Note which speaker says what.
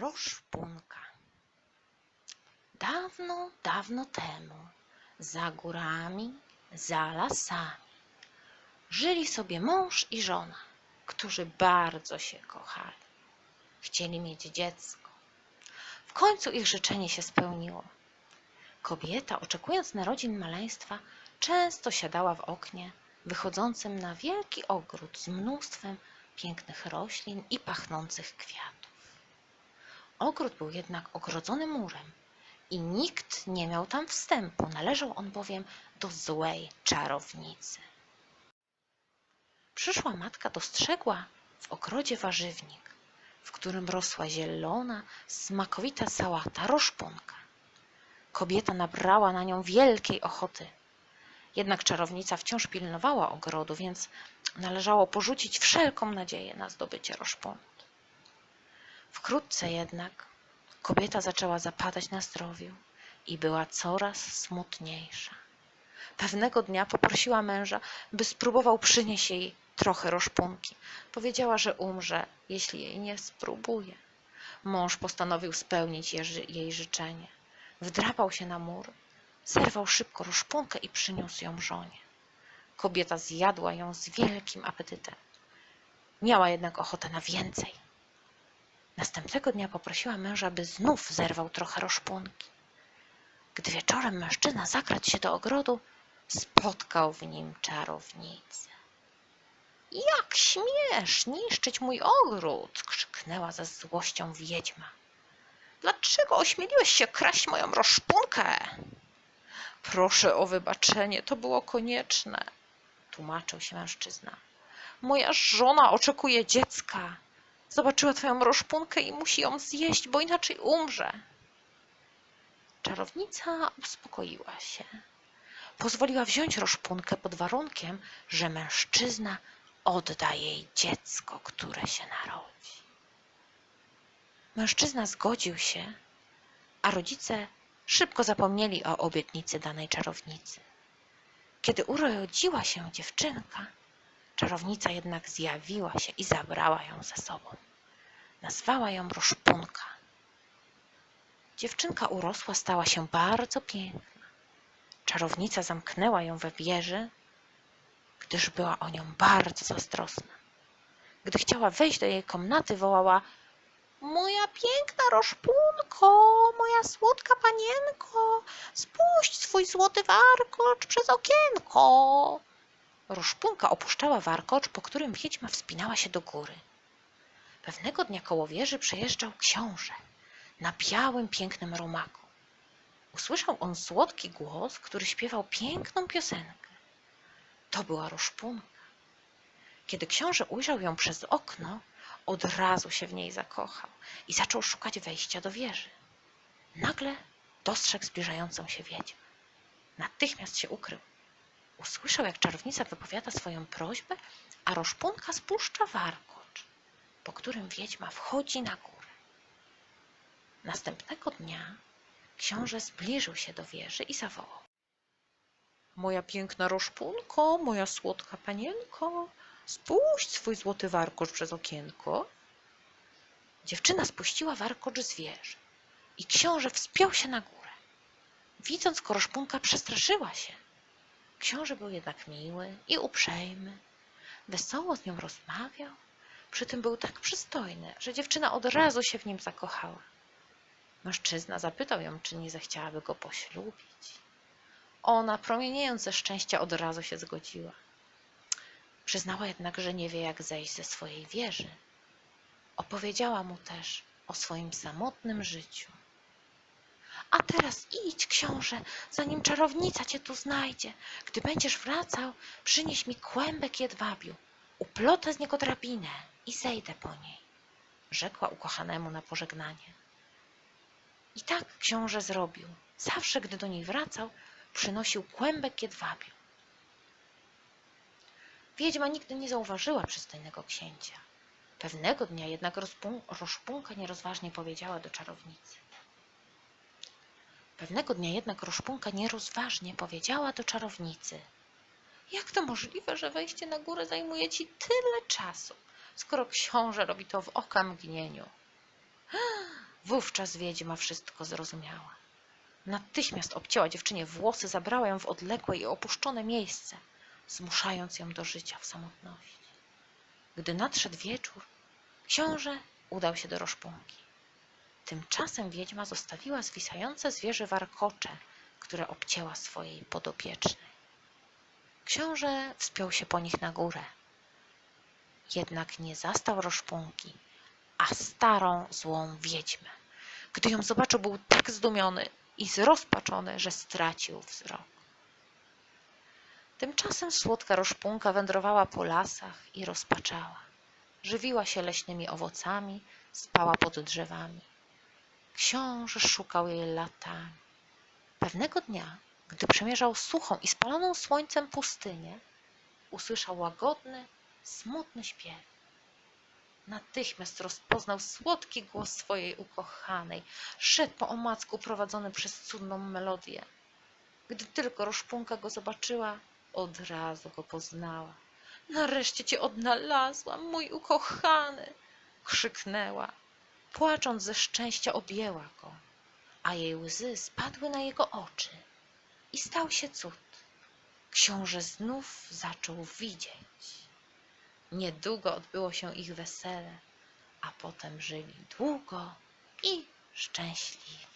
Speaker 1: Roszpunka Dawno, dawno temu, za górami, za lasami, żyli sobie mąż i żona, którzy bardzo się kochali. Chcieli mieć dziecko. W końcu ich życzenie się spełniło. Kobieta, oczekując narodzin maleństwa, często siadała w oknie wychodzącym na wielki ogród z mnóstwem pięknych roślin i pachnących kwiatów. Ogród był jednak ogrodzony murem i nikt nie miał tam wstępu, należał on bowiem do złej czarownicy. Przyszła matka dostrzegła w ogrodzie warzywnik, w którym rosła zielona, smakowita sałata roszpunka. Kobieta nabrała na nią wielkiej ochoty. Jednak czarownica wciąż pilnowała ogrodu, więc należało porzucić wszelką nadzieję na zdobycie roszpunki. Wkrótce jednak kobieta zaczęła zapadać na zdrowiu i była coraz smutniejsza. Pewnego dnia poprosiła męża, by spróbował przynieść jej trochę roszpunki. Powiedziała, że umrze, jeśli jej nie spróbuje. Mąż postanowił spełnić je- jej życzenie. Wdrapał się na mur, zerwał szybko roszpunkę i przyniósł ją żonie. Kobieta zjadła ją z wielkim apetytem. Miała jednak ochotę na więcej. Następnego dnia poprosiła męża, by znów zerwał trochę roszpunki. Gdy wieczorem mężczyzna zakradł się do ogrodu, spotkał w nim czarownicę. Jak śmiesz niszczyć mój ogród? krzyknęła ze złością wiedźma. Dlaczego ośmieliłeś się kraść moją roszpunkę? Proszę o wybaczenie, to było konieczne, tłumaczył się mężczyzna. Moja żona oczekuje dziecka. Zobaczyła twoją roszpunkę i musi ją zjeść, bo inaczej umrze. Czarownica uspokoiła się. Pozwoliła wziąć roszpunkę pod warunkiem, że mężczyzna odda jej dziecko, które się narodzi. Mężczyzna zgodził się, a rodzice szybko zapomnieli o obietnicy danej czarownicy. Kiedy urodziła się dziewczynka, czarownica jednak zjawiła się i zabrała ją ze sobą. Nazwała ją Roszpunka. Dziewczynka urosła, stała się bardzo piękna. Czarownica zamknęła ją we wieży, gdyż była o nią bardzo zazdrosna. Gdy chciała wejść do jej komnaty, wołała Moja piękna Roszpunko, moja słodka panienko, spuść swój złoty warkocz przez okienko. Roszpunka opuszczała warkocz, po którym wiedźma wspinała się do góry. Pewnego dnia koło wieży przejeżdżał książę na białym, pięknym rumaku. Usłyszał on słodki głos, który śpiewał piękną piosenkę. To była Roszpunka. Kiedy książę ujrzał ją przez okno, od razu się w niej zakochał i zaczął szukać wejścia do wieży. Nagle dostrzegł zbliżającą się wiedźmę. Natychmiast się ukrył. Usłyszał, jak czarownica wypowiada swoją prośbę, a Roszpunka spuszcza warkocz, po którym wiedźma wchodzi na górę. Następnego dnia książę zbliżył się do wieży i zawołał. Moja piękna Roszpunko, moja słodka panienko, spuść swój złoty warkocz przez okienko. Dziewczyna spuściła warkocz z wieży i książę wspiął się na górę. Widząc Koroszpunka przestraszyła się. Książę był jednak miły i uprzejmy. Wesoło z nią rozmawiał. Przy tym był tak przystojny, że dziewczyna od razu się w nim zakochała. Mężczyzna zapytał ją, czy nie zechciałaby go poślubić. Ona, promieniejąc ze szczęścia, od razu się zgodziła. Przyznała jednak, że nie wie, jak zejść ze swojej wieży. Opowiedziała mu też o swoim samotnym życiu. A teraz idź, książę, zanim czarownica cię tu znajdzie. Gdy będziesz wracał, przynieś mi kłębek jedwabiu. Uplotę z niego drabinę i zejdę po niej, rzekła ukochanemu na pożegnanie. I tak książę zrobił. Zawsze, gdy do niej wracał, przynosił kłębek jedwabiu. Wiedźma nigdy nie zauważyła przystojnego księcia. Pewnego dnia jednak rozpun- Roszpunka nierozważnie powiedziała do czarownicy. Pewnego dnia jednak Roszpunka nierozważnie powiedziała do czarownicy. Jak to możliwe, że wejście na górę zajmuje ci tyle czasu, skoro książę robi to w okamgnieniu? Wówczas wiedźma wszystko zrozumiała. Natychmiast obcięła dziewczynie włosy, zabrała ją w odległe i opuszczone miejsce, zmuszając ją do życia w samotności. Gdy nadszedł wieczór, książę udał się do Roszpunki. Tymczasem wiedźma zostawiła zwisające zwierzę warkocze, które obcięła swojej podopiecznej. Książę wspiął się po nich na górę. Jednak nie zastał Roszpunki, a starą, złą wiedźmę. Gdy ją zobaczył, był tak zdumiony i zrozpaczony, że stracił wzrok. Tymczasem słodka roszpunka wędrowała po lasach i rozpaczała. Żywiła się leśnymi owocami, spała pod drzewami. Książę szukał jej latami. Pewnego dnia, gdy przemierzał suchą i spaloną słońcem pustynię, usłyszał łagodny, smutny śpiew. Natychmiast rozpoznał słodki głos swojej ukochanej, szedł po omacku prowadzony przez cudną melodię. Gdy tylko Roszpunka go zobaczyła, od razu go poznała. Nareszcie cię odnalazłam, mój ukochany! krzyknęła. Płacząc ze szczęścia objęła go, a jej łzy spadły na jego oczy. I stał się cud. Książę znów zaczął widzieć. Niedługo odbyło się ich wesele, a potem żyli długo i szczęśliwie.